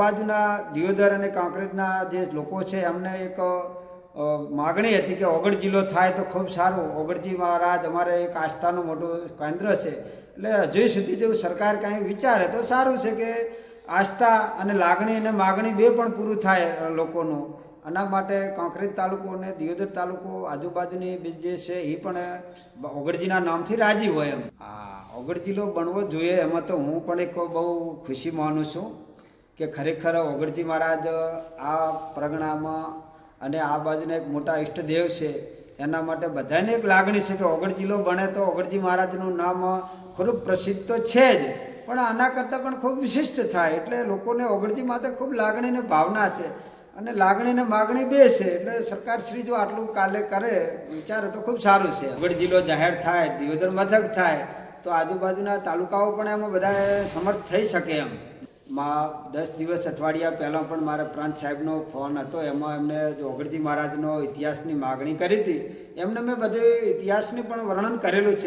બાજુના દિયોદર અને કાંકરેજના જે લોકો છે, એમને એક માગણી હતી કે ઓગળ જિલ્લો થાય તો ખૂબ સારું. ઓગળજી મહારાજ અમારે એક આસ્થાનું મોટું કેન્દ્ર છે. એટલે હજુ સુધી જો સરકાર કાંઈ વિચારે તો સારું છે કે આસ્થા અને લાગણી અને માગણી બે પણ પૂરું થાય લોકોનું. આના માટે કાંકરેજ તાલુકો અને દિયોદર તાલુકો આજુબાજુની જે છે, એ પણ ઓગળજીના નામથી રાજી હોય એમ. આ ઓગળ જિલ્લો બનવો જોઈએ, એમાં તો હું પણ એક બહુ ખુશી માનું છું. કે ખરેખર ઓગળજી મહારાજ, આ પ્રગણામાં અને આ બાજુના એક મોટા ઈષ્ટદેવ છે, એના માટે બધાને એક લાગણી છે કે ઓગળ બને તો ઓગળજી મહારાજનું નામ ખૂબ પ્રસિદ્ધ તો છે જ, પણ આના કરતાં પણ ખૂબ વિશિષ્ટ થાય. એટલે લોકોને ઓગળજી માટે ખૂબ લાગણીને ભાવના છે. અને લાગણીને માગણી બે છે, એટલે સરકાર શ્રી જો આટલું કાલે કરે, વિચારે તો ખૂબ સારું છે. ઓગળ જાહેર થાય, દિયોદર મથક થાય, તો આજુબાજુના તાલુકાઓ પણ એમાં બધા સમર્થ થઈ શકે એમ. માં દસ દિવસ અઠવાડિયા પહેલાં પણ મારા પ્રાંત સાહેબનો ફોન હતો. એમાં એમને ઓગળજી મહારાજનો ઇતિહાસની માગણી કરી હતી. એમને મેં બધું ઇતિહાસની પણ વર્ણન કરેલું છે.